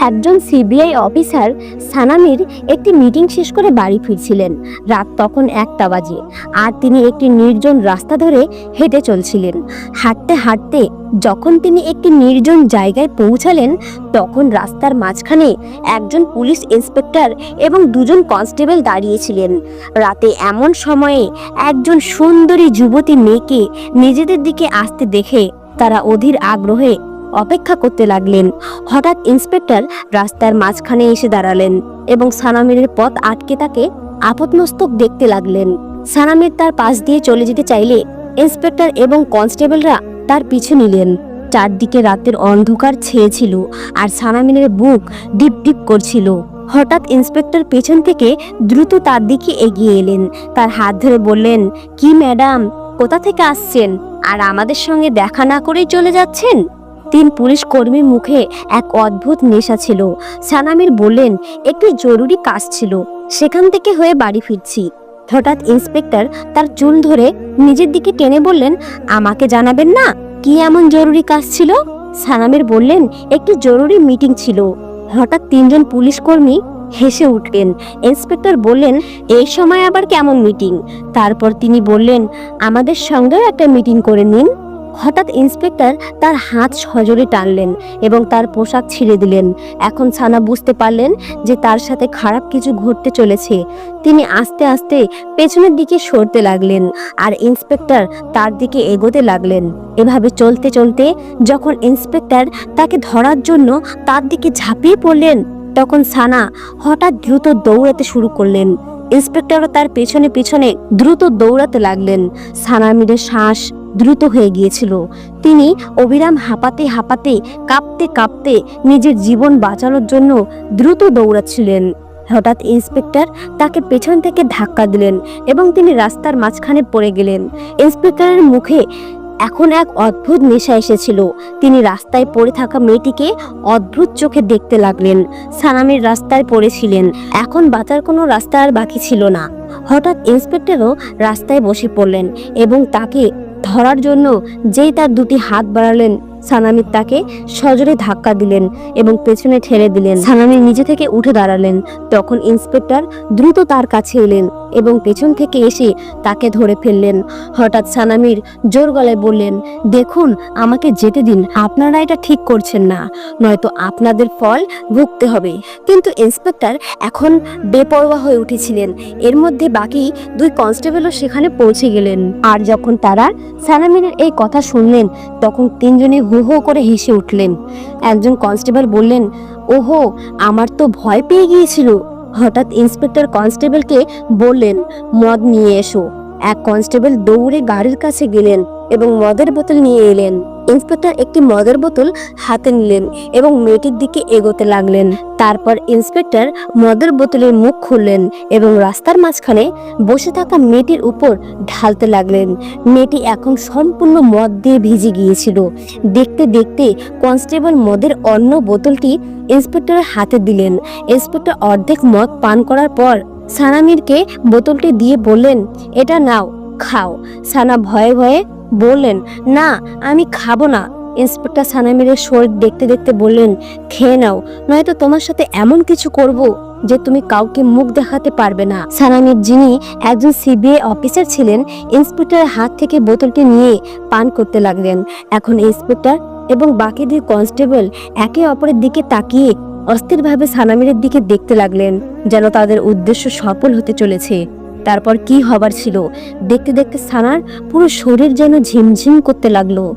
একজন CBI officer সানামির একটি meeting শেষ করে বাড়ি ফিরছিলেন। রাত তখন একটা বাজে, আর তিনি একটি নির্জন রাস্তা ধরে হেঁটে চলছিলেন। হাঁটতে হাঁটতে যখন তিনি একটি নির্জন জায়গায় পৌঁছালেন, তখন রাস্তার মাঝখানে একজন পুলিশ ইন্সপেক্টর এবং দুজন কনস্টেবল দাঁড়িয়েছিলেন। রাতে এমন সময়ে একজন সুন্দরী যুবতী মেয়েকে নিজেদের দিকে আসতে দেখে তারা অধীর আগ্রহে অপেক্ষা করতে লাগলেন। হঠাৎ ইন্সপেক্টর রাস্তার মাঝখানে এসে দাঁড়ালেন এবং সানামিরের পথ আটকে তাকে আপদমস্তক দেখতে লাগলেন। সানামির তার পাশ দিয়ে চলে যেতে চাইলে ইন্সপেক্টর এবং কনস্টেবলরা তার পিছু নিলেন। চারদিকে রাতের অন্ধকার ছেয়েছিল আর সানামিনের বুক ডিপ ডিপ করছিল। হঠাৎ ইন্সপেক্টর পেছন থেকে দ্রুত তার দিকে এগিয়ে এলেন। তার হাত ধরে বললেন, কি ম্যাডাম, কোথা থেকে আসছেন? আর আমাদের সঙ্গে দেখা না করেই চলে যাচ্ছেন? তিন পুলিশ কর্মীর মুখে এক অদ্ভুত নেশা ছিল। সানামির বললেন, একটি জরুরি কাজ ছিল, সেখান থেকে হয়ে বাড়ি ফিরছি। হঠাৎ ইন্সপেক্টর তার চুল ধরে নিজের দিকে টেনে বললেন, আমাকে জানাবেন না কি এমন জরুরি কাজ ছিল? সানামের বললেন, একটি জরুরি মিটিং ছিল। হঠাৎ তিনজন পুলিশ কর্মী হেসে উঠলেন। ইন্সপেক্টর বললেন, এই সময় আবার কেমন মিটিং? তারপর তিনি বললেন, আমাদের সঙ্গেও একটা মিটিং করে নিন। হঠাৎ ইন্সপেক্টর তার হাত সজোরে টানলেন এবং তার পোশাক ছিঁড়ে দিলেন। এখন ছানা বুঝতে পারলেন যে তার সাথে খারাপ কিছু ঘটতে চলেছে। তিনি আস্তে আস্তে পেছনের দিকে সরতে লাগলেন আর ইন্সপেক্টর তার দিকে এগোতে লাগলেন। এভাবে চলতে চলতে যখন ইন্সপেক্টর তাকে ধরার জন্য তার দিকে ঝাঁপিয়ে পড়লেন, তখন সানা হঠাৎ দ্রুত দৌড়াতে শুরু করলেন। ইন্সপেক্টরও তার পেছনে পেছনে দ্রুত দৌড়াতে লাগলেন। সানামিরের শ্বাস দ্রুত হয়ে গিয়েছিল। তিনি অবিরাম হাঁপাতে হাঁপাতে, কাঁপতে কাঁপতে নিজের জীবন বাঁচানোর জন্য দ্রুত দৌড়াচ্ছিলেন। হঠাৎ ইন্সপেক্টর তাকে পেছন থেকে ধাক্কা দিলেন এবং তিনি রাস্তার মাঝখানে পড়ে গেলেন। ইন্সপেক্টরের মুখে এখন এক অদ্ভুত নেশা এসেছিল। তিনি রাস্তায় পড়ে থাকা মেয়েটিকে অদ্ভুত চোখে দেখতে লাগলেন। সানামির রাস্তায় পড়েছিলেন। এখন বাঁচার কোনো রাস্তা আর বাকি ছিল না। হঠাৎ ইন্সপেক্টরও রাস্তায় বসে পড়লেন এবং তাকে ধরার জন্য যেই তার দুটি হাত বাড়ালেন সানামির তাকে সজোরে ধাক্কা দিলেন এবং পেছনে ঠেলে দিলেন। সানামির নিজে থেকে উঠে দাঁড়ালেন। তখন ইন্সপেক্টর দ্রুত তার কাছে এলেন এবং পেছন থেকে এসে তাকে ধরে ফেললেন। হঠাৎ সানামির জোর গলায় বললেন, দেখুন, আমাকে যেতে দিন। আপনারা এটা ঠিক করছেন না। নয়তো আপনাদের ফল ভুগতে হবে। কিন্তু ইন্সপেক্টর এখন বেপরোয়া হয়ে উঠেছিলেন। এর মধ্যে বাকি দুই কনস্টেবলও সেখানে পৌঁছে গেলেন। আর যখন তারা সানামিনের এই কথা শুনলেন, তখন তিনজনে হু হু করে হেসে উঠলেন। একজন কনস্টেবল বললেন, ওহো, আমার তো ভয় পেয়ে গিয়েছিল। হঠাৎ ইন্সপেক্টর কনস্টেবলকে বললেন, মদ নিয়ে এসো। এক কনস্টেবল দৌড়ে গাড়ির কাছে গেলেন এবং মদের বোতল নিয়ে এলেন। ইন্সপেক্টর একটি মদের বোতল হাতে নিলেন এবং মেয়েটির দিকে এগোতে লাগলেন। তারপর ইন্সপেক্টর মদের বোতলের মুখ খুললেন এবং রাস্তার মাঝখানে বসে থাকা মেয়েটির উপর ঢালতে লাগলেন। মেয়েটি এখন সম্পূর্ণ মদ দিয়ে ভিজে গিয়েছিল। দেখতে দেখতে কনস্টেবল মদের অন্য বোতলটি ইন্সপেক্টরের হাতে দিলেন। ইন্সপেক্টর অর্ধেক মদ পান করার পর সানামিরকে বোতলটি দিয়ে বললেন, এটা নাও, খাও। সানা ভয়ে ভয়ে বললেন, না, আমি খাব না। ইন্সপেক্টর সানামিরের শরীর দেখতে দেখতে বললেন, খেয়ে নাও, নয়তো তোমার সাথে এমন কিছু করব যে তুমি কাউকে মুখ দেখাতে পারবে না। সানামির যিনি একজন সিবিআই অফিসার ছিলেন, ইন্সপেক্টরের হাত থেকে বোতলটি নিয়ে পান করতে লাগলেন। এখন ইন্সপেক্টর এবং বাকি দুই কনস্টেবল একে অপরের দিকে তাকিয়ে অস্থিরভাবে সানামিরের দিকে দেখতে লাগলেন, যেন তাদের উদ্দেশ্য সফল হতে চলেছে। তারপর কি হবার ছিল? দেখতে দেখতে সানার পুরো শরীর যেন ঝিমঝিম করতে লাগল।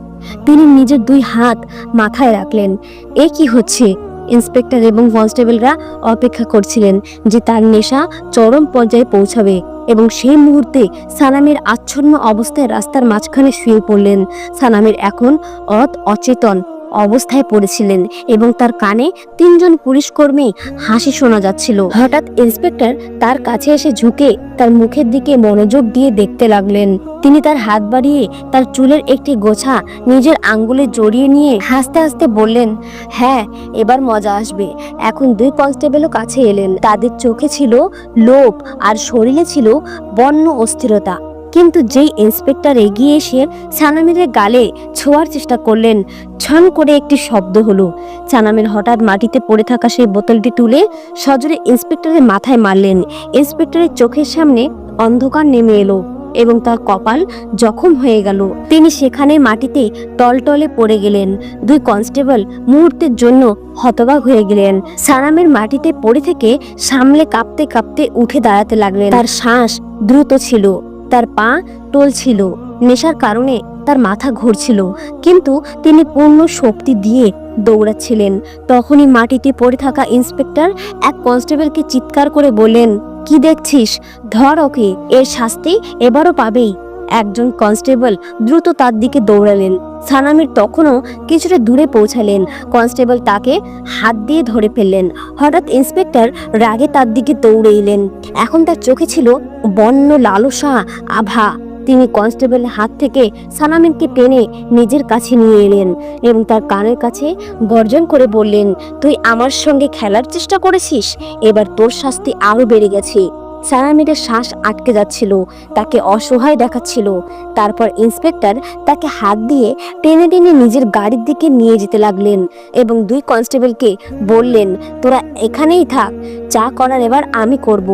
তিনি নিজের দুই হাত মাথায় রাখলেন। এ কি হচ্ছে? ইন্সপেক্টর এবং কনস্টেবলরা অপেক্ষা করছিলেন যে তার নেশা চরম পর্যায়ে পৌঁছাবে এবং সেই মুহূর্তে সানামের আচ্ছন্ন অবস্থায় রাস্তার মাঝখানে শুয়ে পড়লেন। সানামের এখন অত অচেতন অবস্থায় পড়েছিলেন এবং তার কানে তিনজন পুলিশ কর্মী হাসি শোনা যাচ্ছিল। হঠাৎ ইন্সপেক্টর তার কাছে এসে ঝুঁকে তার মুখের দিকে মনোযোগ দিয়ে দেখতে লাগলেন। তিনি তার হাত বাড়িয়ে তার চুলের একটি গোছা নিজের আঙ্গুলে জড়িয়ে নিয়ে হাসতে হাসতে বললেন হ্যাঁ এবার মজা আসবে। এখন দুই কনস্টেবলও কাছে এলেন। তাদের চোখে ছিল লোভ আর শরীরে ছিল বন্য অস্থিরতা। কিন্তু যেই ইন্সপেক্টর এগিয়ে এসে সানামিরের গালে ছোঁয়ার চেষ্টা করলেন, ছন করে একটি শব্দ হলো। সানামির হঠাৎ মাটিতে পড়ে থাকা সেই বোতলটি তুলে সজোরে ইন্সপেক্টরের মাথায় মারলেন। ইন্সপেক্টরের চোখের সামনে অন্ধকার নেমে এলো এবং তার কপাল জখম হয়ে গেল। তিনি সেখানে মাটিতে টলটলে পড়ে গেলেন। দুই কনস্টেবল মুহূর্তের জন্য হতবাক হয়ে গেলেন। সানামের মাটিতে পড়ে থেকে সামলে কাঁপতে কাঁপতে উঠে দাঁড়াতে লাগলেন। তার শ্বাস দ্রুত ছিল। তার পা টলছিল। নেশার কারণে তার মাথা ঘুরছিল। কিন্তু তিনি পূর্ণ শক্তি দিয়ে দৌড়াচ্ছিলেন। তখনই মাটিতে পড়ে থাকা ইন্সপেক্টর এক কনস্টেবলকে চিৎকার করে বললেন, কি দেখছিস? ধর ওকে, এর শাস্তি এবারও পাবেই। একজন কনস্টেবল দ্রুত তার দিকে দৌড়ালেন। সানামির তখনও কিছুটা দূরে পৌঁছালেন। কনস্টেবল তাকে হাত দিয়ে ধরে ফেললেন। হঠাৎ ইন্সপেক্টর রাগে তার দিকে দৌড়ে এলেন। এখন তার চোখে ছিল বন্য লালসা আভা। তিনি কনস্টেবলের হাত থেকে সানামিনকে টেনে নিজের কাছে নিয়ে এলেন এবং তার কানের কাছে গর্জন করে বললেন, তুই আমার সঙ্গে খেলার চেষ্টা করেছিস? এবার তোর শাস্তি আরও বেড়ে গেছে। সানামিরের শ্বাস আটকে যাচ্ছিল, তাকে অসহায় দেখাচ্ছিল। তারপর ইন্সপেক্টর তাকে হাত দিয়ে টেনে টেনে নিজের গাড়ির দিকে নিয়ে যেতে লাগলেন এবং দুই কনস্টেবলকে বললেন, তোরা এখানেই থাক, চা করার এবার আমি করব।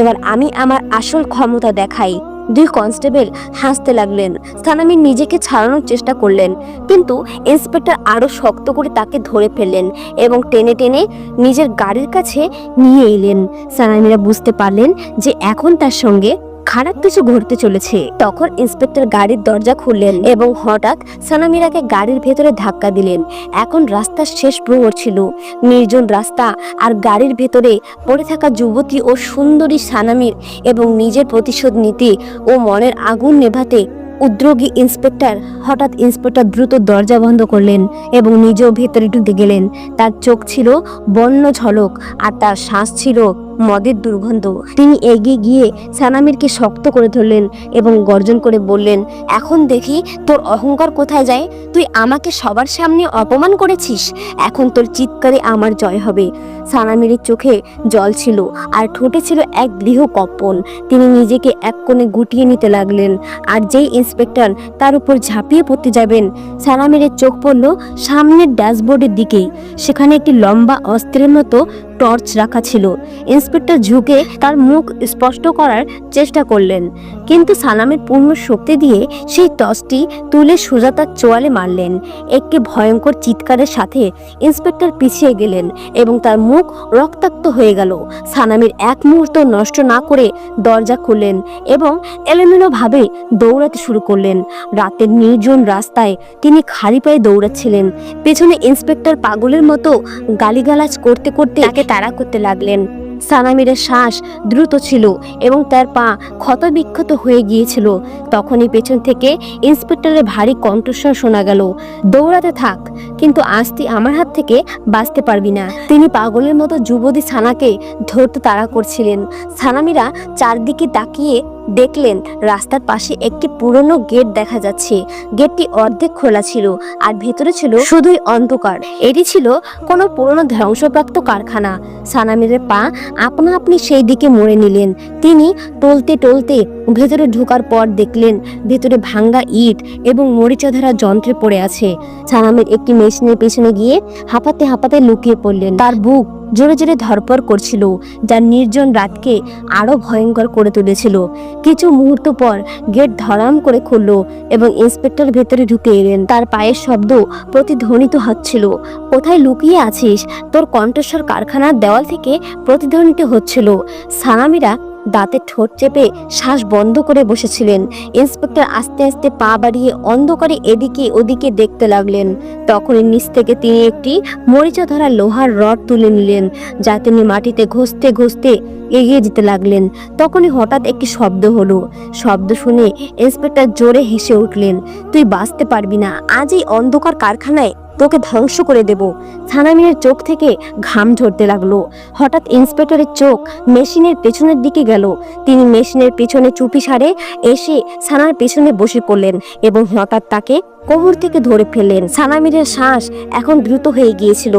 এবার আমি আমার আসল ক্ষমতা দেখাই। দুই কনস্টেবল হাসতে লাগলেন। সানামি নিজেকে ছাড়ানোর চেষ্টা করলেন, কিন্তু ইন্সপেক্টর আরও শক্ত করে তাকে ধরে ফেললেন এবং টেনে টেনে নিজের গাড়ির কাছে নিয়ে এলেন। সানামিরা বুঝতে পারলেন যে এখন তার সঙ্গে খারাপ কিছু ঘটতে চলেছে। তখন ইন্সপেক্টর গাড়ির দরজা খুললেন এবং হঠাৎ সানামিরাকে গাড়ির ভেতরে ধাক্কা দিলেন। এখন রাস্তার শেষ প্রহর ছিল। নির্জন রাস্তা আর গাড়ির ভেতরে পড়ে থাকা যুবতী ও সুন্দরী সানামির এবং নিজের প্রতিশোধ নিতে ও মনের আগুন নেভাতে উদ্যোগী ইন্সপেক্টর হঠাৎ ইন্সপেক্টর দ্রুত দরজা বন্ধ করলেন এবং নিজেও ভেতরে ঢুকে গেলেন। তার চোখ ছিল বন্য ঝলক আর তার শ্বাস ছিল মদের দুর্গন্ধ। তিনি এগিয়ে গিয়ে সানামিরকে শক্ত করে ধরলেন এবং গর্জন করে বললেন, এখন দেখি তোর অহংকার কোথায় যায়? তুই আমাকে সবার সামনে অপমান করেছিস? এখন তোর চিৎকারে আমার জয় হবে। সানামিরের চোখে জল ছিল আর ঠোঁটে ছিল এক গৃহ কপ্পন তিনি নিজেকে এক কোণে গুটিয়ে নিতে লাগলেন। আর যেই ইন্সপেক্টর তার উপর ঝাঁপিয়ে পড়তে যাবেন। সানামিরের চোখ পড়ল সামনের ড্যাশবোর্ডের দিকে সেখানে একটি লম্বা অস্ত্রের মতো টর্চ রাখা ছিল। ইন্সপেক্টর ঝুঁকে তার মুখ স্পষ্ট করার চেষ্টা করলেন। কিন্তু সালামের পূর্ণ শক্তি দিয়ে সেই টসটি তুলে সোজা তার চোয়ালে মারলেন। একটি ভয়ঙ্কর চিৎকারের সাথে ইন্সপেক্টর পিছিয়ে গেলেন এবং তার মুখ রক্তাক্ত হয়ে গেল। সানামির এক মুহূর্ত নষ্ট না করে দরজা খুললেন এবং এলোমেলোভাবে দৌড়াতে শুরু করলেন। রাতের নির্জন রাস্তায় তিনি খালি পায়ে দৌড়াচ্ছিলেন। পেছনে ইন্সপেক্টর পাগলের মতো গালিগালাজ করতে করতে তাকে তাড়া করতে লাগলেন। সানামিরের শ্বাস দ্রুত ছিল এবং তার পা ক্ষতবিক্ষত হয়ে গিয়েছিল। তখনই পেছন থেকে ইন্সপেক্টরের ভারী কণ্ঠস্বর শোনা গেল, দৌড়াতে থাক, কিন্তু আজ তুই আমার হাত থেকে বাঁচতে পারবি না। তিনি পাগলের মতো যুবদী সানাকে ধরতে তাড়া করছিলেন। সানামিরা চারদিকে তাকিয়ে দেখলেন রাস্তার পাশে একটি পুরনো গেট দেখা যাচ্ছে। গেটটি অর্ধেক খোলা ছিল আর ভেতরে ছিল শুধুই অন্ধকার। এটি ছিল কোনো পুরনো ধ্বংসপ্রাপ্ত কারখানা। সানামিরের পা আপনা আপনি সেই দিকে মরে নিলেন। তিনি টলতে টলতে ভেতরে ঢোকার পর দেখলেন ভেতরে ভাঙ্গা ইট এবং মরিচা ধরা যন্ত্রে পড়ে আছে। সানামের একটি মেশিনের পেছনে গিয়ে হাঁপাতে হাঁপাতে লুকিয়ে পড়লেন। তার বুক জোরে জোরে ধরপর করছিল যা নির্জন রাতকে আরও ভয়ঙ্কর করে তুলেছিল। কিছু মুহূর্ত পর গেট ধরাম করে খুলল এবং ইন্সপেক্টর ভেতরে ঢুকে এলেন। তার পায়ের শব্দ প্রতিধ্বনিত হচ্ছিল। কোথায় লুকিয়ে আছিস? তোর কণ্ঠস্বর কারখানার দেওয়াল থেকে প্রতিধ্বনিত হচ্ছিল। সানামিরা দাঁতে ঠোঁট চেপে শ্বাস বন্ধ করে বসেছিলেন। ইন্সপেক্টর আস্তে আস্তে পা বাড়িয়ে অন্ধকারে এদিকে ওদিকে দেখতে লাগলেন। তখনই নিচ থেকে তিনি একটি মরিচা ধরা লোহার রড তুলে নিলেন, যা তিনি মাটিতে ঘষতে ঘষতে এগিয়ে যেতে লাগলেন। তখনই হঠাৎ একটি শব্দ হলো। শব্দ শুনে ইন্সপেক্টর জোরে হেসে উঠলেন, তুই বাঁচতে পারবি না। আজ এই অন্ধকার কারখানায় তোকে ধ্বংস করে দেব। সানামিনের চোখ থেকে ঘাম ঝরতে লাগল। হঠাৎ ইন্সপেক্টরের চোখ মেশিনের পেছনের দিকে গেল। তিনি মেশিনের পেছনে চুপি সারে এসে সানার পেছনে বসে পড়লেন এবং হঠাৎ তাকে কোমর থেকে ধরে ফেললেন। সানামিরের শ্বাস এখন দ্রুত হয়ে গিয়েছিল,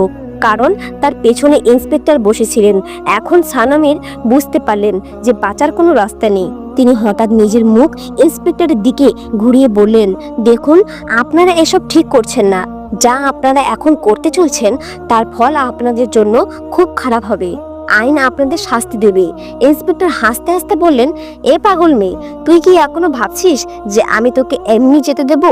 কারণ তার পেছনে ইন্সপেক্টর বসেছিলেন। এখন সানামের বুঝতে পারলেন যে বাঁচার কোনো রাস্তা নেই। তিনি হঠাৎ নিজের মুখ ইন্সপেক্টরের দিকে ঘুরিয়ে বললেন, দেখুন, আপনারা এসব ঠিক করছেন না। যা আপনারা এখন করতে চলছেন তার ফল আপনাদের জন্য খুব খারাপ হবে। আইন আপনাদের শাস্তি দেবে। ইন্সপেক্টর হাসতে হাসতে বললেন, এ পাগল মেয়ে, তুই কি এখনও ভাবছিস যে আমি তোকে এমনি যেতে দেব?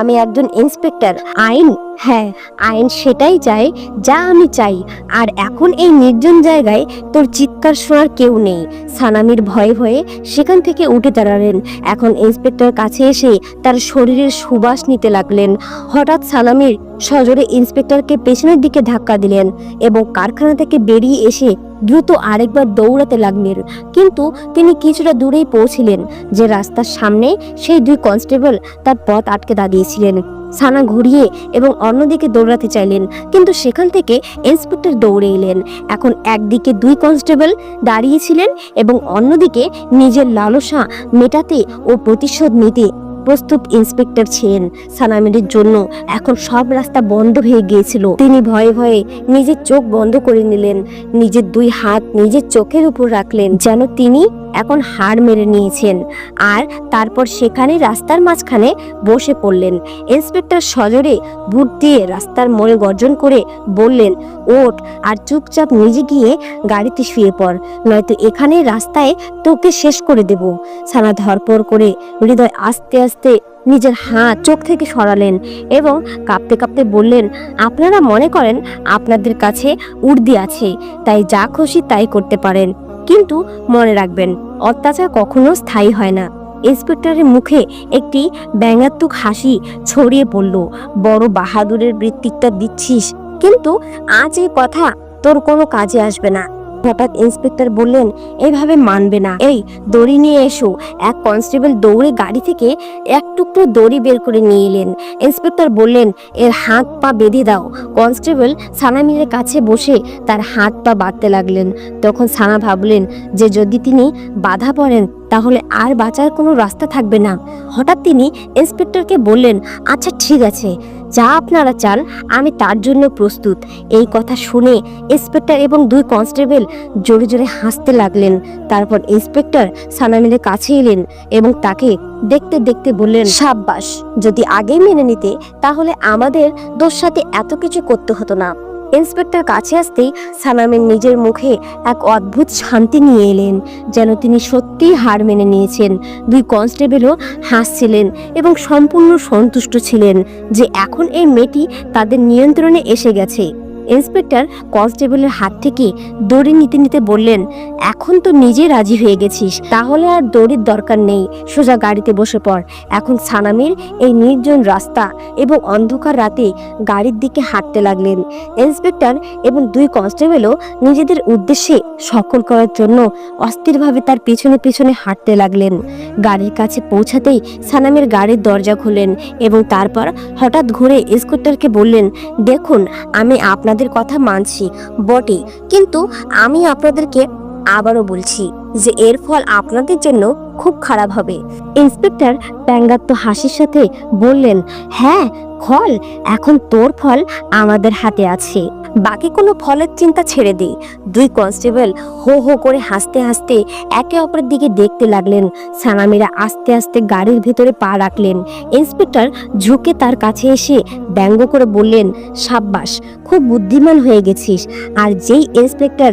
আমি একজন ইন্সপেক্টর, আইন হ্যাঁ আইন সেটাই চাই, যা আমি চাই। আর এখন এই নির্জন জায়গায় তোর চিৎকার শোনার কেউ নেই। সানামির ভয়ে ভয়ে সেখান থেকে উঠে দাঁড়ালেন। এখন ইন্সপেক্টর কাছে এসে তার শরীরের সুবাস নিতে লাগলেন। হঠাৎ সানামির সজোরে ইন্সপেক্টরকে পেছনের দিকে ধাক্কা দিলেন এবং কারখানা থেকে বেরিয়ে এসে দ্রুত আরেকবার দৌড়াতে লাগলেন। কিন্তু তিনি কিছুটা দূরেই পৌঁছিলেন, যে রাস্তার সামনে সেই দুই কনস্টেবল তার পথ আটকে দাঁড়িয়েছিলেন। সানা ঘুরিয়ে এবং অন্যদিকে দৌড়াতে চাইলেন, কিন্তু সেখান থেকে ইন্সপেক্টর দৌড়ে এলেন। এখন একদিকে দুই কনস্টেবল দাঁড়িয়েছিলেন এবং অন্যদিকে নিজের লালসা মেটাতে ও প্রতিশোধ নিতে প্রস্তুত ইন্সপেক্টর ছিলেন। সানামিরের জন্য এখন সব রাস্তা বন্ধ হয়ে গিয়েছিল। তিনি ভয়ে ভয়ে নিজের চোখ বন্ধ করে নিলেন, নিজের দুই হাত নিজের চোখের উপর রাখলেন, যেন তিনি এখন হাড় মেরে নিয়েছেন আর তারপর সেখানে রাস্তার মাঝখানে বসে পড়লেন। ইন্সপেক্টর সজোরে বুট দিয়ে রাস্তার মোড়ে গর্জন করে বললেন, ওঠ আর চুপচাপ নিজে গিয়ে গাড়িতে শুয়ে পড়, নয়তো এখানে রাস্তায় তোকে শেষ করে দেব। সানা ধরপড় করে হৃদয় আস্তে আস্তে আস্তে নিজের হাত চোখ থেকে সরালেন এবং কাঁপতে কাঁপতে বললেন, আপনারা মনে করেন আপনাদের কাছে উর্দি আছে, তাই যা খুশি তাই করতে পারেন। কিন্তু মনে রাখবেন, অত্যাচার কখনো স্থায়ী হয় না। ইন্সপেক্টরের মুখে একটি ব্যঙ্গাত্মক হাসি ছড়িয়ে পড়ল, বড় বাহাদুরের বৃত্তিকটা দিচ্ছিস, কিন্তু আজ এই কথা তোর কোনো কাজে আসবে না। হঠাৎ ইন্সপেক্টর বললেন এইভাবে মানবে না। এই, দড়ি নিয়ে এসো। এক কনস্টেবল দৌড়ে গাড়ি থেকে এক টুকরো দড়ি বের করে নিয়ে এলেন। ইন্সপেক্টর বললেন, এর হাত পা বেঁধে দাও। কনস্টেবল সানামিরের কাছে বসে তার হাত পা বাঁধতে লাগলেন। তখন সানা ভাবলেন যে যদি তিনি বাধা পড়েন, তাহলে আর বাঁচার কোনো রাস্তা থাকবে না। হঠাৎ তিনি ইন্সপেক্টরকে বললেন আচ্ছা ঠিক আছে। যা আপনারা চান, আমি তার জন্য প্রস্তুত। এই কথা শুনে ইন্সপেক্টর এবং দুই কনস্টেবল জোরে জোরে হাসতে লাগলেন। তারপর ইন্সপেক্টর সানামিলের কাছে এলেন এবং তাকে দেখতে দেখতে বললেন সাব্বাস যদি আগেই মেনে নিতে, তাহলে আমাদের দোষ সাথে এত কিছু করতে হতো না। ইন্সপেক্টর কাছে আসতেই সানামের নিজের মুখে এক অদ্ভুত শান্তি নিয়ে এলেন, যেন তিনি সত্যিই হার মেনে নিয়েছেন। দুই কনস্টেবলও হাসছিলেন এবং সম্পূর্ণ সন্তুষ্ট ছিলেন যে এখন এই মেয়েটি তাদের নিয়ন্ত্রণে এসে গেছে। ইন্সপেক্টর কনস্টেবলের হাত থেকে দড়ি নিতে নিতে বললেন, এখন তো নিজে রাজি হয়ে গেছিস, তাহলে আর দড়ির দরকার নেই, সোজা গাড়িতে বসে পড়। এখন সানামির এই নির্জন রাস্তা এবং অন্ধকার রাতে গাড়ির দিকে হাঁটতে লাগলেন। ইন্সপেক্টর এবং দুই কনস্টেবলও নিজেদের উদ্দেশ্যে সফল করার জন্য অস্থিরভাবে তার পিছনে পিছনে হাঁটতে লাগলেন। গাড়ির কাছে পৌঁছাতেই সানামের গাড়ির দরজা খুলেন এবং তারপর হঠাৎ ঘুরে স্কুটারকে বললেন, দেখুন, আমি আপনাদের কথা মানছি বটে। কিন্তু আমি আপনাদেরকে আবারও বলছি যে এর ফল আপনাদের জন্য খুব খারাপ হবে। ইন্সপেক্টর ব্যঙ্গাত্ম হাসির সাথে বললেন হ্যাঁ ফল, এখন তোর ফল আমাদের হাতে আছে। বাকি কোনো ফলের চিন্তা ছেড়ে দে। দুই কনস্টেবল হো হো করে হাসতে হাসতে একে অপরের দিকে দেখতে লাগলেন। সানামিরা আস্তে আস্তে গাড়ির ভেতরে পা রাখলেন। ইন্সপেক্টর ঝুঁকে তার কাছে এসে ব্যঙ্গ করে বললেন, সাব্বাস, খুব বুদ্ধিমান হয়ে গেছিস। আর যেই ইন্সপেক্টর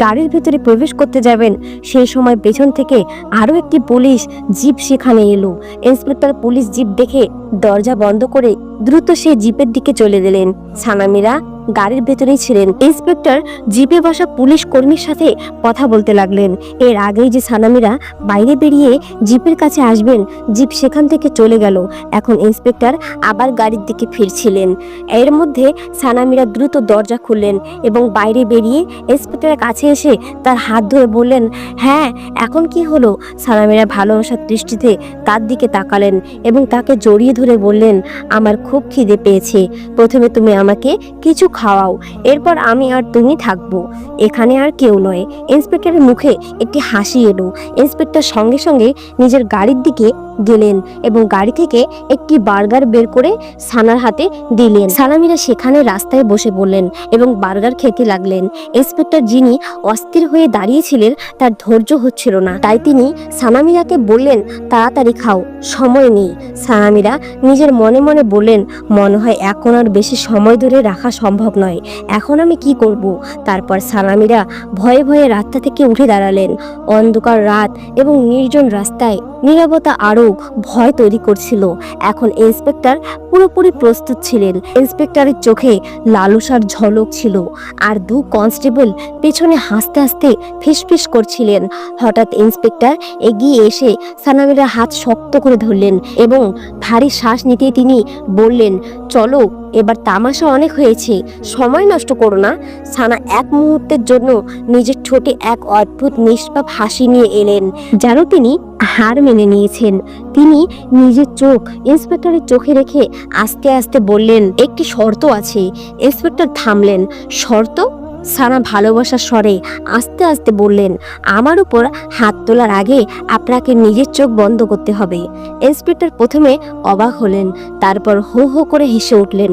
গাড়ির ভেতরে প্রবেশ করতে যাবেন সেই সময় পেছন থেকে আরও একটি পুলিশ জিপ সেখানে এলো। ইন্সপেক্টর পুলিশ জিপ দেখে দরজা বন্ধ করে দ্রুত সে জিপের দিকে চলে গেলেন। সানামিরা গাড়ির ভেতরেই ছিলেন। ইন্সপেক্টর জিপে বসা পুলিশ কর্মীর সাথে কথা বলতে লাগলেন। এর আগেই যে সানামিরা বাইরে বেরিয়ে জিপের কাছে আসবেন, জিপ সেখান থেকে চলে গেল। এখন ইন্সপেক্টর আবার গাড়ির দিকে ফিরছিলেন। এর মধ্যে সানামিরা দ্রুত দরজা খুললেন এবং বাইরে বেরিয়ে ইন্সপেক্টরের কাছে এসে তার হাত ধরে বললেন হ্যাঁ এখন কি হলো? সানামিরা ভালোবাসার দৃষ্টিতে তার দিকে তাকালেন এবং তাকে জড়িয়ে ধরে বললেন, আমার খুব খিদে পেয়েছে। প্রথমে তুমি আমাকে কিছু খাওয়াও। এরপর আমি আর তুমি থাকব। এখানে আর কেউ নয়। ইন্সপেক্টরের মুখে একটি হাসি এলো। ইন্সপেক্টর সঙ্গে সঙ্গে নিজের গাড়ির দিকে গেলেন এবং গাড়ি থেকে একটি বার্গার বের করে সানার হাতে দিলেন। সালামিরা সেখানে রাস্তায় বসে পড়লেন এবং বার্গার খেতে লাগলেন। ইন্সপেক্টর যিনি অস্থির হয়ে দাঁড়িয়েছিলেন, তার ধৈর্য হচ্ছিল না। তাই তিনি সানামিরাকে বললেন, তাড়াতাড়ি খাও, সময় নেই। সানামিরা নিজের মনে মনে বললেন, মনে হয় এখন আর বেশি সময় ধরে রাখা সম্ভব নয়। এখন আমি কি করব? তারপর সালামিরা ভয়ে ভয়ে রাস্তা থেকে উঠে দাঁড়ালেন। অন্ধকার রাত এবং নির্জন রাস্তায় নীরবতা আরও ভয় তৈরি করছিল। এখন ইন্সপেক্টর পুরোপুরি প্রস্তুত ছিলেন। ইন্সপেক্টরের চোখে লালসার ঝলক ছিল আর দু কনস্টেবল পেছনে হাসতে হাসতে ফিসফিস করছিলেন। হঠাৎ ইন্সপেক্টর এগিয়ে এসে সানামিরা হাত শক্ত করে ধরলেন এবং ভারী শ্বাস নিতে তিনি বললেন, চলো এবার তামাশা অনেক হয়েছে, সময় নষ্ট করো না। সানা এক মুহূর্তের জন্য নিজের ঠোঁটে এক অদ্ভুত নিষ্পাপ হাসি নিয়ে এলেন, যেন তিনি হার মেনে নিয়েছেন। তিনি নিজের চোখ ইন্সপেক্টরের চোখে রেখে আস্তে আস্তে বললেন, একটি শর্ত আছে। ইন্সপেক্টর থামলেন। শর্ত? সানা ভালোবাসার স্বরে আস্তে আস্তে বললেন, আমার উপর হাত তোলার আগে আপনাকে নিজের চোখ বন্ধ করতে হবে। ইন্সপেক্টর প্রথমে অবাক হলেন, তারপর হো হো করে হেসে উঠলেন,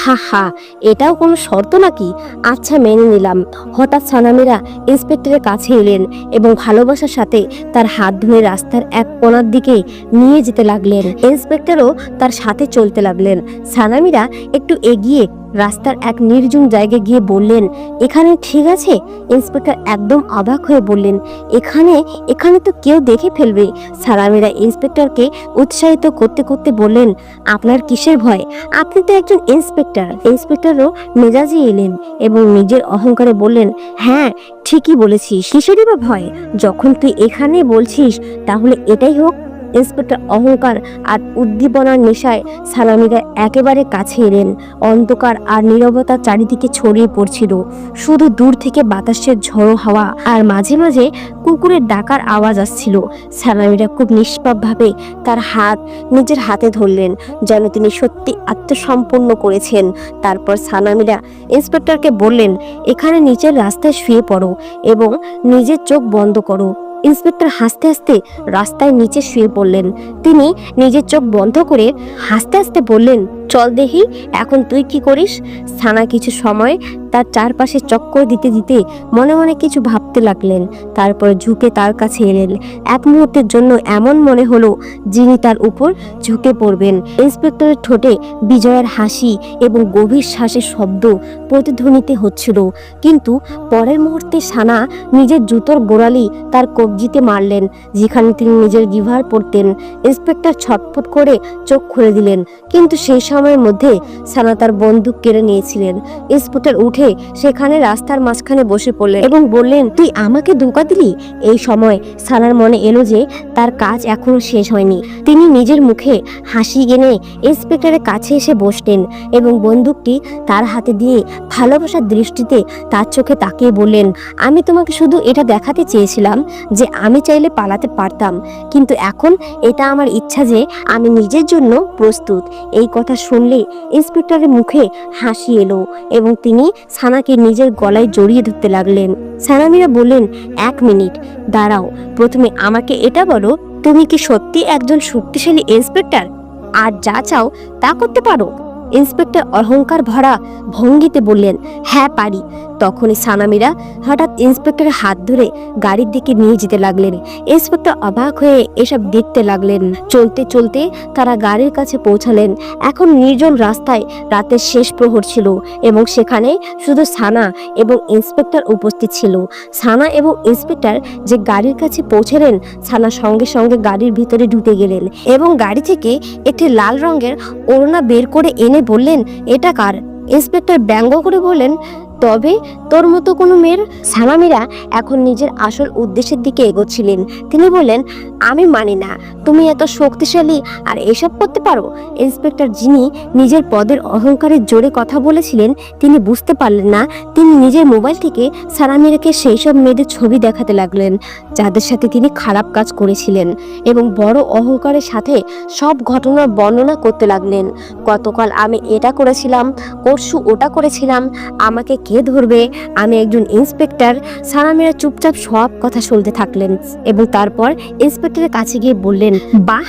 হা হা, এটাও কোনো শর্ত নাকি? আচ্ছা মেনে নিলাম। হঠাৎ সানামিরা ইন্সপেক্টরের কাছে এলেন এবং ভালোবাসার সাথে তার হাত ধরে রাস্তার এক কোণার দিকে নিয়ে যেতে লাগলেন। ইন্সপেক্টরও তার সাথে চলতে লাগলেন। সানামিরা একটু এগিয়ে রাস্তার এক নির্জন জায়গায় গিয়ে বললেন, এখানে ঠিক আছে? ইন্সপেক্টর একদম অবাক হয়ে বললেন, এখানে এখানে তো কেউ দেখে ফেলবে। সালামিরা ইন্সপেক্টরকে উৎসাহিত করতে করতে বললেন, আপনার কিসের ভয়? আপনি তো একজন ইন্সপেক্টর। ইন্সপেক্টরও মেজাজে এলেন এবং নিজের অহংকারে বললেন হ্যাঁ ঠিকই বলেছিস। কিসেরই বা ভয়? যখন তুই এখানে বলছিস, তাহলে এটাই হোক ইন্সপেক্টর অহংকার আর উদ্দীপনার নেশায় সালামিরা একেবারে কাছে এলেন। অন্ধকার আর নীরবতা চারিদিকে ছড়িয়ে পড়ছিল। শুধু দূর থেকে বাতাসের ঝড়ো হাওয়া আর মাঝে মাঝে কুকুরের ডাকার আওয়াজ আসছিল। সালামিরা খুব নিষ্পাপভাবে তার হাত নিজের হাতে ধরলেন, যেন তিনি সত্যি আত্মসম্পন্ন করেছেন। তারপর সালামিরা ইন্সপেক্টরকে বললেন, এখানে নিচের রাস্তায় শুয়ে পড়ো এবং নিজের চোখ বন্ধ করো। ইন্সপেক্টর হাসতে হাসতে রাস্তায় নিচে শুয়ে পড়লেন। তিনি নিজের চোখ বন্ধ করে হাসতে হাসতে বললেন, চল দেখি, এখন তুই কি করিস? সানা কিছু সময় তার চারপাশে চক্কর দিতে দিতে মনে মনে কিছু ভাবতে লাগলেন। তারপর ঝুঁকে তার কাছে এলেন। এক মুহূর্তের জন্য এমন মনে হলো যিনি তার উপর ঝুঁকে পড়বেন। ইন্সপেক্টরের ঠোঁটে বিজয়ের হাসি এবং গভীর শ্বাসের শব্দ প্রতিধ্বনিতে হচ্ছিল। কিন্তু পরের মুহূর্তে সানা নিজের জুতোর গোড়ালি তার কবজিতে মারলেন, যেখানে তিনি নিজের গিভার পড়তেন ইন্সপেক্টর ছটফট করে চোখ খুলে দিলেন, কিন্তু সেই সময়ের মধ্যে সানা তার বন্দুক কেড়ে নিয়েছিলেন। ইন্সপেক্টর উঠে সেখানে রাস্তার মাঝখানে বসে পড়লেন এবং বললেন, তুই আমাকে ধোকা দিলি? এই সময় সানার মনে এলো যে তার কাজ এখনও শেষ হয়নি। তিনি নিজের মুখে হাসি এনে ইন্সপেক্টরের কাছে এসে বসলেন এবং বন্দুকটি তার হাতে দিয়ে ভালোবাসার দৃষ্টিতে তার চোখে তাকিয়ে বললেন, আমি তোমাকে শুধু এটা দেখাতে চেয়েছিলাম যে আমি চাইলে পালাতে পারতাম, কিন্তু এখন এটা আমার ইচ্ছা যে আমি নিজের জন্য প্রস্তুত। এই কথা শুনলে ইন্সপেক্টরের মুখে হাসি এলো এবং তিনি সানাকে নিজের গলায় জড়িয়ে ধরতে লাগলেন। সানামিরা বললেন, এক মিনিট, দাঁড়াও, প্রথমে আমাকে এটা বলো, তুমি কি সত্যি একজন শক্তিশালী ইন্সপেক্টর আর যা চাও তা করতে পারো। ইন্সপেক্টর অহংকার ভরা ভঙ্গিতে বললেন হ্যাঁ পারি। তখনই সানামিরা হঠাৎ ইন্সপেক্টরের হাত ধরে গাড়ির দিকে নিয়ে যেতে লাগলেন। ইন্সপেক্টর অবাক হয়ে এসব দেখতে লাগলেন। চলতে চলতে তারা গাড়ির কাছে পৌঁছালেন। এখন নির্জন রাস্তায় রাতের শেষ প্রহর ছিল এবং সেখানে শুধু সানা এবং ইন্সপেক্টর উপস্থিত ছিল। সানা এবং ইন্সপেক্টর যে গাড়ির কাছে পৌঁছালেন, সানা সঙ্গে সঙ্গে গাড়ির ভিতরে ঢুকে গেলেন এবং গাড়ি থেকে একটি লাল রঙের ওড়না বের করে এনে বললেন এটা কার? ইন্সপেক্টর ব্যঙ্গ করে বললেন তবে তোর মতো কোনো মেয়ের সালামিরা এখন নিজের আসল উদ্দেশ্যের দিকে এগোচ্ছিলেন। তিনি বললেন, আমি মানি না। তুমি এত শক্তিশালী আর এসব করতে পারো? ইন্সপেক্টর যিনি নিজের পদের অহংকারের জোরে কথা বলেছিলেন, তিনি বুঝতে পারলেন না, তিনি নিজের মোবাইল থেকে সালামিরাকে সেই সব মেয়েদের ছবি দেখাতে লাগলেন, যাদের সাথে তিনি খারাপ কাজ করেছিলেন এবং বড় অহংকারের সাথে সব ঘটনার বর্ণনা করতে লাগলেন। গতকাল আমি এটা করেছিলাম, পরশু ওটা করেছিলাম, আমাকে কে ধরবে? আমি একজন ইন্সপেক্টর। সারামিরা চুপচাপ সব কথা শুনতে থাকলেন এবং তারপর ইন্সপেক্টরের কাছে গিয়ে বললেন, বাহ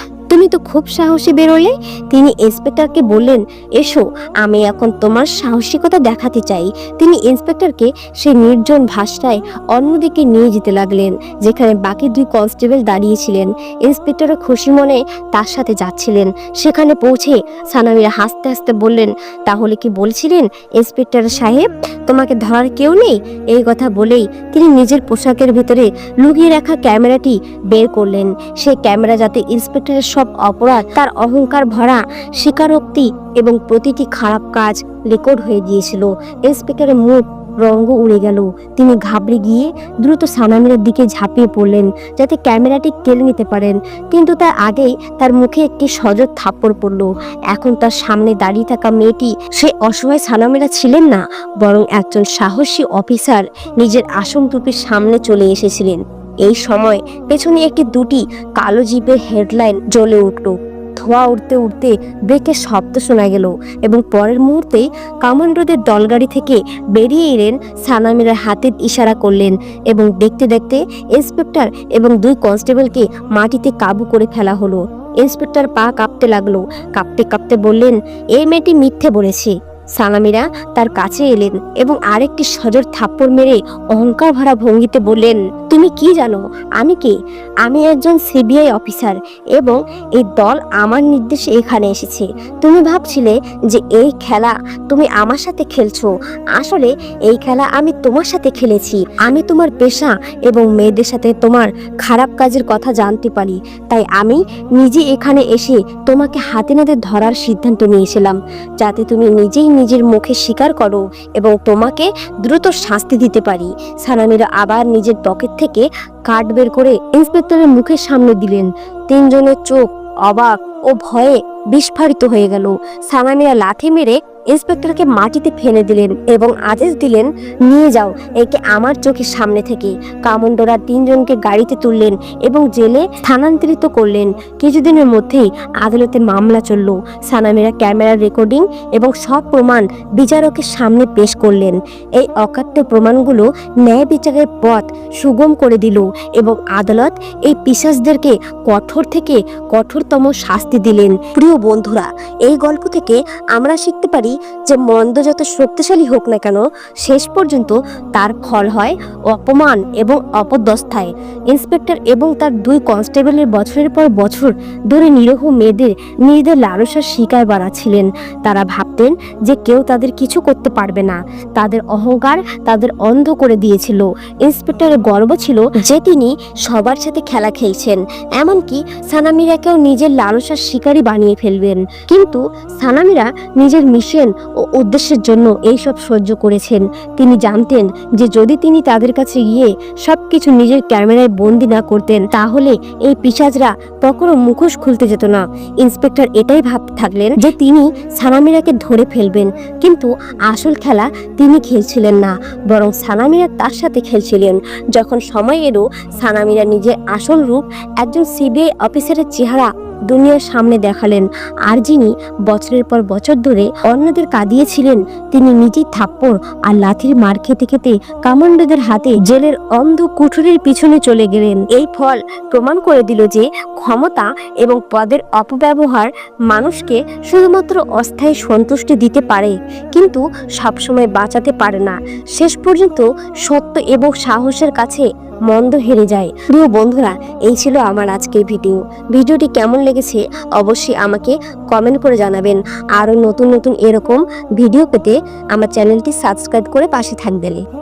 তো খুব সাহসী বেরোলে। তিনি ইন্সপেক্টরকে বললেন, এসো, আমি এখন তোমার সাহসিকতা দেখাতে চাই। তিনি ইন্সপেক্টরকে সেই নির্জন ভাষায় অন্যদিকে নিয়ে যেতে লাগলেন, যেখানে বাকি দুই কনস্টেবল দাঁড়িয়েছিলেন। ইন্সপেক্টরও খুশি মনে তার সাথে যাচ্ছিলেন। সেখানে পৌঁছে সানামিরা হাসতে হাসতে বললেন, তাহলে কি বলছিলেন, ইন্সপেক্টর সাহেব? তোমাকে ধরার কেউ নেই? এই কথা বলেই তিনি নিজের পোশাকের ভেতরে লুকিয়ে রাখা ক্যামেরাটি বের করলেন। সেই ক্যামেরা যাতে ইন্সপেক্টরের সব অপরাধ, তার অহংকার ভরা, স্বীকারোক্তি এবং প্রতিটি খারাপ কাজ রেকর্ড হয়ে গিয়েছিল। ইন্সপেক্টরের মুখ রঙ্গ উড়ে গেল। তিনি ঘাবড়ে গিয়ে দ্রুত সানামিরার দিকে ঝাঁপিয়ে পড়লেন যাতে ক্যামেরাটি কেড়ে নিতে পারেন। কিন্তু তার আগেই তার মুখে একটি সজোর থাপ্পড় পড়ল। এখন তার সামনে দাঁড়িয়ে থাকা মেয়েটি সে অসহায় সানামিরা ছিলেন না, বরং একজন সাহসী অফিসার নিজের আসন টুপির সামনে চলে এসেছিলেন। এই সময় পেছনে একটি দুটি কালো জিপের হেডলাইন জ্বলে উঠল। ধোঁয়া উঠতে উঠতে ব্রেকের শব্দ শোনা গেল এবং পরের মুহূর্তেই কামান্ডোদের দলগাড়ি থেকে বেরিয়ে এলেন সানামিরার হাতের ইশারা করলেন এবং দেখতে দেখতে ইন্সপেক্টর এবং দুই কনস্টেবলকে মাটিতে কাবু করে ফেলা হলো। ইন্সপেক্টর পা কাঁপতে লাগল। কাঁপতে কাঁপতে বললেন, এই মেয়েটি মিথ্যে বলেছে। সালামিরা তার কাছে এলেন এবং আরেকটি সজোর থাপ্পড় মেরে অহংকার ভরা ভঙ্গিতে বললেন, তুমি কি জানো? আমি কি? আমি একজন সিবিআই অফিসার এবং এই দল আমার নির্দেশে এখানে এসেছে। তুমি ভাবছিলে যে এই খেলা তুমি আমার সাথে খেলছো। আসলে এই খেলা আমি তোমার সাথে খেলেছি। আমি তোমার পেশা এবং মেয়েদের সাথে তোমার খারাপ কাজের কথা জানতে পারি। তাই আমি নিজে এখানে এসে তোমাকে হাতে নাতে ধরার সিদ্ধান্ত নিয়েছিলাম যাতে তুমি নিজেই নিজের মুখে স্বীকার করো এবং তোমাকে দ্রুত শাস্তি দিতে পারি। সানামিরা আবার নিজের পকেট থেকে কাঠ বের করে ইন্সপেক্টরের মুখের সামনে দিলেন। তিনজনের চোখ অবাক ও ভয়ে বিস্ফারিত হয়ে গেল। সানামিরা লাথি মেরে ইন্সপেক্টরকে মাটিতে ফেলে দিলেন এবং আদেশ দিলেন, নিয়ে যাও, একে আমার চোখের সামনে থেকে। কামন্ডোরা তিনজনকে গাড়িতে তুললেন এবং জেলে স্থানান্তরিত করলেন। কিছুদিনের মধ্যেই আদালতে মামলা চলল। সানামিরা ক্যামেরার রেকর্ডিং এবং সব প্রমাণ বিচারকের সামনে পেশ করলেন। এই অকাট্য প্রমাণগুলো ন্যায় বিচারের পথ সুগম করে দিল এবং আদালত এই পিসাসদেরকে কঠোর থেকে কঠোরতম শাস্তি দিলেন। প্রিয় বন্ধুরা, এই গল্প থেকে আমরা শিখতে পারি যে মন্দ যত শক্তিশালী হোক না কেন, শেষ পর্যন্ত তার ফল হয় অপমান এবং অপদস্থায়। ইন্সপেক্টর এবং তার দুই কনস্টেবলের বছরের পর বছর ধরে নিরহ মেয়েদের নিজেদের লালসার শিকার বাড়াচ্ছিলেন তারা ভাবতেন যে কেউ তাদের কিছু করতে পারবে না। তাদের অহংকার তাদের অন্ধ করে দিয়েছিল। ইন্সপেক্টরের গর্ব ছিল যে তিনি সবার সাথে খেলা খেলছেন। এমনকি সানামিরাকেও নিজের লালসার শিকারই বানিয়ে ফেলবেন। কিন্তু সানামিরা নিজের মিশন ও উদ্দেশ্যের জন্য এইসব সহ্য করেছেন। তিনি জানতেন যে যদি তিনি তাদের কাছে গিয়ে সবকিছু নিজের ক্যামেরায় বন্দি না করতেন, তাহলে এই পিসাজরা কখনো মুখোশ খুলতে যেত না। ইন্সপেক্টর এটাই ভাব থাকলেন যে তিনি সানামিরাকে ধরে ফেলবেন, কিন্তু আসল খেলা তিনি খেলছিলেন না, বরং সানামিরা তার সাথে খেলছিলেন। যখন সময় এলো, সানামিরা নিজের আসল রূপ একজন সিবিআই অফিসারের চেহারা দুনিয়ার সামনে দেখালেন। আর যিনি বছরের পর বছর ধরে অন্যদের কাঁদিয়েছিলেন, তিনি নিজেই থাপ্পড় আর লাথির মার খেতে খেতে কামান্ডোদের হাতে জেলের অন্ধ কুঠুরির পিছনে চলে গেলেন। এই ফল প্রমাণ করে দিল যে ক্ষমতা এবং পদের অপব্যবহার মানুষকে শুধুমাত্র অস্থায়ী সন্তুষ্টি দিতে পারে, কিন্তু সবসময় বাঁচাতে পারে না। শেষ পর্যন্ত সত্য এবং সাহসের কাছে মন্দ হেরে যায়। প্রিয় বন্ধুরা, এই ছিল আমার আজকের ভিডিও। ভিডিওটি কেমন লেগেছে অবশ্যই আমাকে কমেন্ট করে জানাবেন। আরও নতুন নতুন এরকম ভিডিও পেতে আমার চ্যানেলটি সাবস্ক্রাইব করে পাশে থাকবেন।